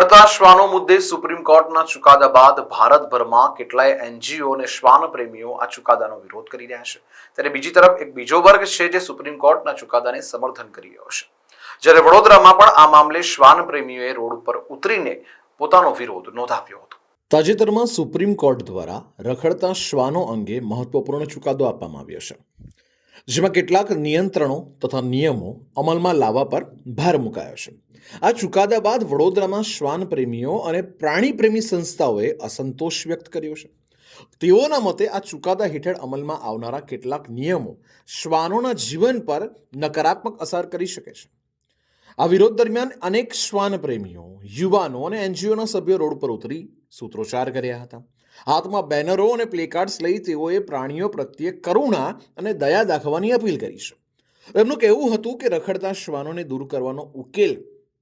રખડતા શ્વાનો મુદ્દે સુપ્રીમ કોર્ટના ચુકાદા બાદ ભારતભરમાં કેટલાય એનજીઓ અને શ્વાન પ્રેમીઓ આ ચુકાદાનો વિરોધ કરી રહ્યા છે. ત્યારે બીજી તરફ એક બીજો વર્ગ છે જે સુપ્રીમ કોર્ટના ચુકાદાને સમર્થન કરી રહ્યો છે. જ્યારે વડોદરામાં પણ આ મામલે શ્વાન પ્રેમીઓએ રોડ ઉપર ઉતરીને પોતાનો વિરોધ નોંધાવ્યો હતો. તાજેતરમાં સુપ્રીમ કોર્ટ દ્વારા રખડતા શ્વાનો અંગે મહત્વપૂર્ણ ચુકાદો આપવામાં આવ્યો છે. જેમાં કેટલાક નિયંત્રણો તથા નિયમો અમલમાં લાવવા પર ભાર મુકાયો છે. આ ચુકાદા બાદ વડોદરામાં શ્વાન પ્રેમીઓ અને પ્રાણી પ્રેમી સંસ્થાઓએ અસંતોષ વ્યક્ત કર્યો છે. તેઓના મતે આ ચુકાદા હેઠળ અમલમાં આવનારા કેટલાક નિયમો શ્વાનોના જીવન પર નકારાત્મક અસર કરી શકે છે. આ વિરોધ દરમિયાન અનેક શ્વાન પ્રેમીઓ યુવાનો અને એનજીઓના સભ્યો રોડ પર ઉતરી સૂત્રોચ્ચાર કર્યા હતા. હાથમાં બેનરો અને પ્લેકાર્ડ્સ લઈ તેઓએ પ્રાણીઓ પ્રત્યે કરુણા અને દયા દાખવવાની અપીલ કરી છે. એમનું કહેવું હતું કે રખડતા શ્વાનોને દૂર કરવાનો ઉકેલ,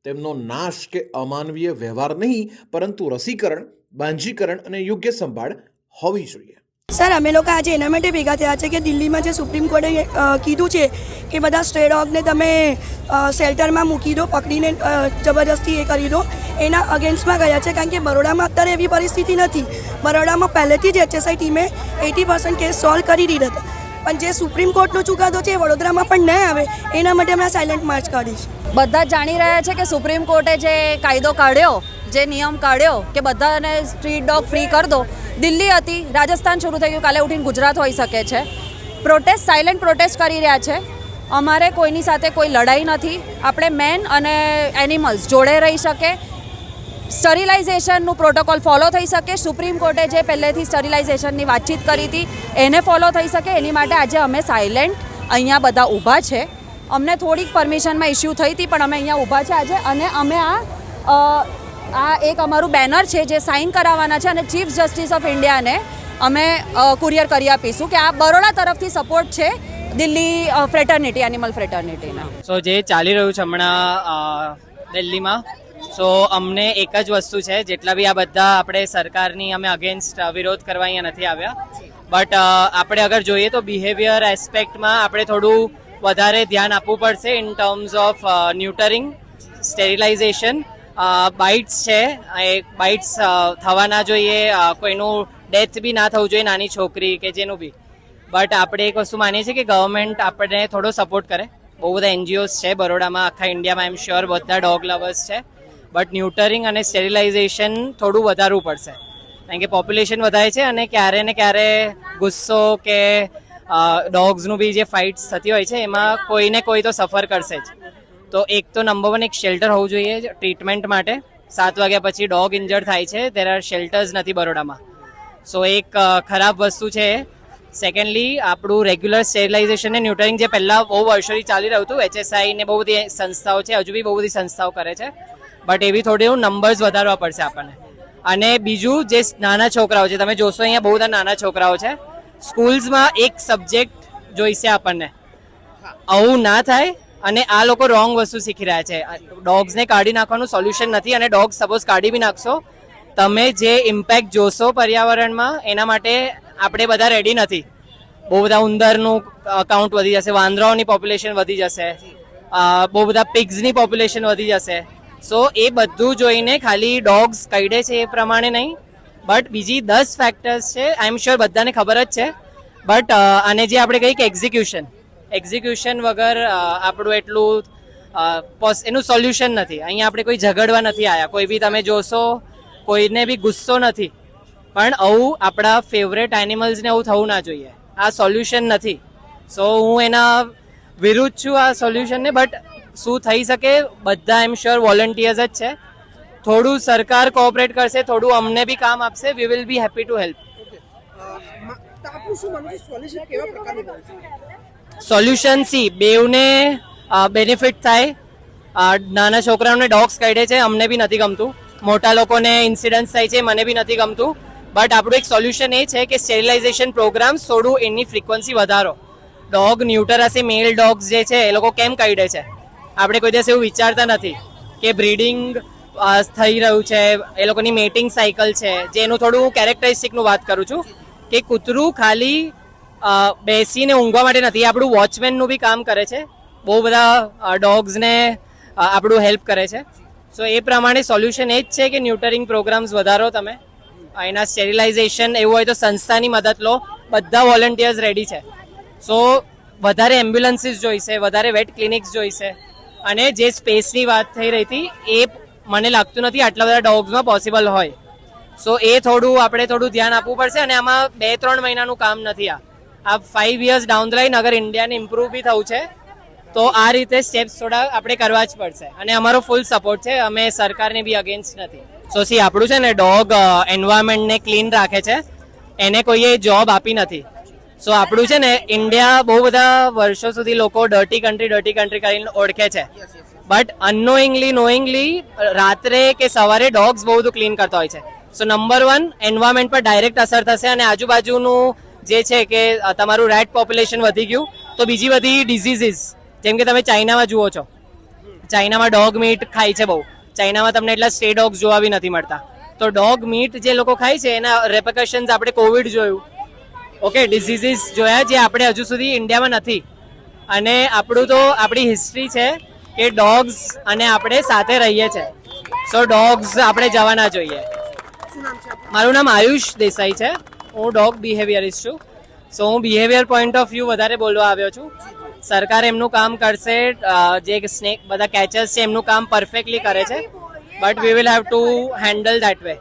તેમનો નાશ કે અમાનવીય વ્યવહાર નહીં, પરંતુ રસીકરણ, બાંજીકરણ અને યોગ્ય સંભાળ હોવી જોઈએ. સર, અમે લોકો આજે એના માટે ભેગા થયા છે કે દિલ્હીમાં જે સુપ્રીમ કોર્ટે કીધું છે કે બધા સ્ટ્રે ડોગને તમે શેલ્ટરમાં મૂકી દો, પકડીને જબરજસ્તી એ કરી દો. એના અગેન્સ્ટમાં ગયા છે કારણ કે બરોડામાં અત્યારે એવી પરિસ્થિતિ નથી. બરોડામાં પહેલેથી જ એચએસઆઈ ટીમે એટી પર્સન્ટ કેસ સોલ્વ કરી દીધા હતા. પણ જે સુપ્રીમ કોર્ટનો ચુકાદો છે એ વડોદરામાં પણ ન આવે. એના માટે અમે સાયલન્ટ માર્ચ કાઢીશ. બધા જ જાણી રહ્યા છે કે સુપ્રીમ કોર્ટે જે કાયદો કાઢ્યો, જે નિયમ કાઢ્યો, કે બધાને સ્ટ્રીટ ડોગ ફ્રી કરી દો. દિલ્હી હતી, રાજસ્થાન શરૂ થઈ ગયું, કાલે ઉઠીને ગુજરાત હોઈ શકે છે. પ્રોટેસ્ટ સાયલેન્ટ પ્રોટેસ્ટ કરી રહ્યા છે. અમારે કોઈની સાથે કોઈ લડાઈ નથી. આપણે મેન અને એનિમલ્સ જોડે રહી શકે. સ્ટરિલાઇઝેશનનું પ્રોટોકોલ ફોલો થઈ શકે. સુપ્રીમ કોર્ટે જે પહેલેથી સ્ટરિલાઇઝેશનની વાતચીત કરી હતી, એને ફોલો થઈ શકે. એની માટે આજે અમે સાયલેન્ટ અહીંયા બધા ઊભા છે. અમને થોડીક પરમિશનમાં ઇસ્યુ થઈ હતી, પણ અમે અહીંયા ઊભા છે આજે. અને અમે આ આ એક અમારું બેનર છે જે સાઇન કરાવવાના છે અને ચીફ જસ્ટિસ ઓફ ઇન્ડિયાને અમે કુરિયર કરી આપીશું કે આ બરોડા તરફથી સપોર્ટ છે દિલ્હી ફ્રેટર્નિટી એનિમલ ફ્રેટર્નિટીના સો જે ચાલી રહ્યું છે હમણાં દિલ્હીમાં સો અમને એક જ વસ્તુ છે, જેટલા બી આ બધા આપણે સરકારની અમે અગેન્સ્ટ વિરોધ કરવા અહીંયા નથી આવ્યા. બટ આપણે અગર જોઈએ તો બિહેવિયર એસ્પેક્ટમાં આપણે થોડું વધારે ધ્યાન આપવું પડશે in terms of neutering sterilization bites છે. બાઇટ્સ થવા ના જોઈએ. કોઈનું ડેથ બી ના થવું જોઈએ નાની છોકરી કે જેનું બી. બટ આપણે એક વસ્તુ માનીએ છીએ કે ગવર્મેન્ટ આપણને થોડો સપોર્ટ કરે. બહુ બધા એનજીઓસ છે બરોડામાં, આખા ઇન્ડિયામાં એમ શ્યોર બધા ડોગ લવર્સ છે. બટ ન્યુટરિંગ અને સ્ટેરિલાઇઝેશન થોડું વધારવું પડશે. કારણ કે પોપ્યુલેશન વધારે છે અને ક્યારે ને ક્યારે ગુસ્સો કે ડોગ્સનું બી જે ફાઇટ્સ થતી હોય છે, એમાં કોઈને કોઈ તો સફર કરશે જ. તો એક તો નંબર વન એક શેલ્ટર હોવું જોઈએ ટ્રીટમેન્ટ માટે. સાત વાગ્યા પછી ડોગ ઇન્જર્ડ થાય છે. તેર આર શેલ્ટર્સ નથી બરોડામાં. સો એક ખરાબ વસ્તુ છે. સેકન્ડલી આપણું રેગ્યુલર સ્ટેરિલાઇઝેશન ને ન્યુટરિંગ જે પહેલાં બહુ વર્ષોથી ચાલી રહ્યું હતું એચએસઆઈ ને બહુ બધી સંસ્થાઓ છે, હજુ બી બહુ બધી સંસ્થાઓ કરે છે. બટ એવી થોડી નંબર્સ વધારવા પડશે આપણને. અને બીજું જે નાના છોકરાઓ છે, તમે જોશો અહીંયા બહુ બધા નાના છોકરાઓ છે. સ્કૂલ્સમાં એક સબ્જેક્ટ જોઈશે આપણને. આવું ના થાય. અને આ લોકો રોંગ વસ્તુ શીખી રહ્યા છે. ડોગ્સને કાઢી નાખવાનું સોલ્યુશન નથી અને ડોગ સપોઝ કાઢી બી નાખશો. તમે જે ઇમ્પેક્ટ જોશો પર્યાવરણમાં, એના માટે આપણે બધા રેડી નથી. બહુ બધા ઉંદરનું કાઉન્ટ વધી જશે, વાંદરાઓની પોપ્યુલેશન વધી જશે. બહુ બધા પિગ્સની પોપ્યુલેશન વધી જશે. સો એ બધું જોઈને ખાલી ડોગ્સ કઈડે છે એ પ્રમાણે નહીં. બટ બીજી દસ ફેક્ટર્સ છે આઈ એમ શ્યોર બધાને ખબર જ છે. બટ આને જે આપણે કહીએ કે એક્ઝિક્યુશન એક્ઝિક્યુશન વગર આપણું એટલું એનું સોલ્યુશન નથી. અહીંયા આપણે કોઈ ઝઘડવા નથી આવ્યા કોઈ બી તમે જોશો, કોઈને બી ગુસ્સો નથી. પણ આવું આપણા ફેવરેટ એનિમલ્સને આવું થવું ના જોઈએ. આ સોલ્યુશન નથી. સો હું એના વિરુદ્ધ છું આ સોલ્યુશનને બટ શું થઈ શકે? બધા એમ શ્યોર વોલન્ટિયર્સ જ છે. થોડું સરકાર કોઓપરેટ કરશે, થોડું અમને બી કામ આપશે we will be happy to help solution બેવને benefit થાય. નાના છોકરાઓને ડોગ્સ કાઢે છે, અમને બી નથી ગમતું. મોટા લોકોને ઇન્સિડન્સ થાય છે, મને બી નથી ગમતું. બટ આપણું એક સોલ્યુશન એ છે કે સ્ટેરિલાઇઝેશન પ્રોગ્રામ્સ થોડું એની ફ્રિકવન્સી વધારો. ડોગ ન્યુટરાસી મેલ ડોગ્સ જે છે, એ લોકો કેમ કાઢે છે? આપણે કોઈ દિવસ એવું વિચારતા નથી કે બ્રીડિંગ થઈ રહ્યું છે, એ લોકોની મેટિંગ સાયકલ છે. જે એનું થોડું કેરેક્ટરિસ્ટિકનું વાત કરું છું કે કૂતરું ખાલી બેસીને ઊંઘવા માટે નથી. આપણું વોચમેનનું બી કામ કરે છે. બહુ બધા ડોગ્સને આપણું હેલ્પ કરે છે. સો એ પ્રમાણે સોલ્યુશન એ જ છે કે ન્યુટરિંગ પ્રોગ્રામ્સ વધારો તમે. એના સ્ટેરિલાઇઝેશન એવું હોય તો સંસ્થાની મદદ લો. બધા વોલન્ટિયર્સ રેડી છે. સો વધારે એમ્બ્યુલન્સીસ જોઈશે, વધારે વેટ ક્લિનિક્સ જોઈશે. અને જે સ્પેસની વાત થઈ રહી હતી, એ મને લાગતું નથી આટલા બધા ડોગ્સમાં પોસિબલ હોય. સો એ થોડું, આપણે થોડું ધ્યાન આપવું પડશે અને આમાં બે ત્રણ મહિનાનું કામ નથી આ. આ five years down the line અગર ઇન્ડિયાને ઇમ્પ્રૂવ બી થવું છે, તો આ રીતે સ્ટેપ્સ થોડા આપણે કરવા જ પડશે. અને અમારો ફૂલ સપોર્ટ છે, અમે સરકારને બી અગેન્સ્ટ નથી. સો સી આપણું છે ને ડોગ એન્વાયરમેન્ટને ક્લીન રાખે છે, એને કોઈએ જોબ આપી નથી. સો આપણું છે ને ઇન્ડિયા બહુ બધા વર્ષો સુધી લોકો ડર્ટી કન્ટ્રી ડર્ટી કન્ટ્રી કરીને ઓળખે છે. બટ અનનોઈંગલી નોઈંગલી રાત્રે કે સવારે ડોગ્સ બહુ બધું ક્લીન કરતા હોય છે. સો નંબર વન એન્વાયરમેન્ટ પર ડાયરેક્ટ અસર થશે અને આજુબાજુનું જે છે કે તમારું રેટ પોપ્યુલેશન વધી ગયું તો બીજી બધી ડિઝીઝીસ જેમ કે તમે ચાઇનામાં જુઓ છો ચાઇનામાં ડોગ મીટ ખાય છે બહુ. ચાઇનામાં તમને એટલા સ્ટે ડોગ્સ જોવા બી નથી મળતા. તો ડોગ મીટ જે લોકો ખાય છે એના રેપકશન્સ આપણે કોવિડ જોયું. ઓકે ડિઝીઝીસ જોયા જે આપણે હજુ સુધી ઇન્ડિયામાં નથી. અને આપણું તો આપણી હિસ્ટ્રી છે કે ડોગ્સ અને આપણે સાથે રહીએ છીએ સો ડોગ્સ આપણે જવા ના જોઈએ મારું નામ આયુષ દેસાઈ છે. હું ડોગ બિહેવિયરિસ્ટ છું સો હું બિહેવિયર પોઈન્ટ ઓફ વ્યૂ વધારે બોલવા આવ્યો છું. સરકાર એમનું કામ કરશે જે સ્નેક બધા કેચર્સ છે, એમનું કામ પરફેક્ટલી કરે છે. But we will have to handle that way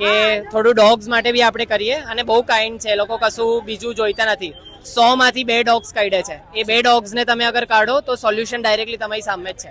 કે થોડું ડોગ્સ માટે બી આપણે કરીએ, અને બહુ કાઇન્ડ છે એ લોકો કશું બીજું જોઈતા નથી. સો માંથી બે ડોગ્સ કાઢે છે. એ બે ડોગ્સને તમે અગર કાઢો, તો સોલ્યુશન ડાયરેક્ટલી તમારી સામે જ છે.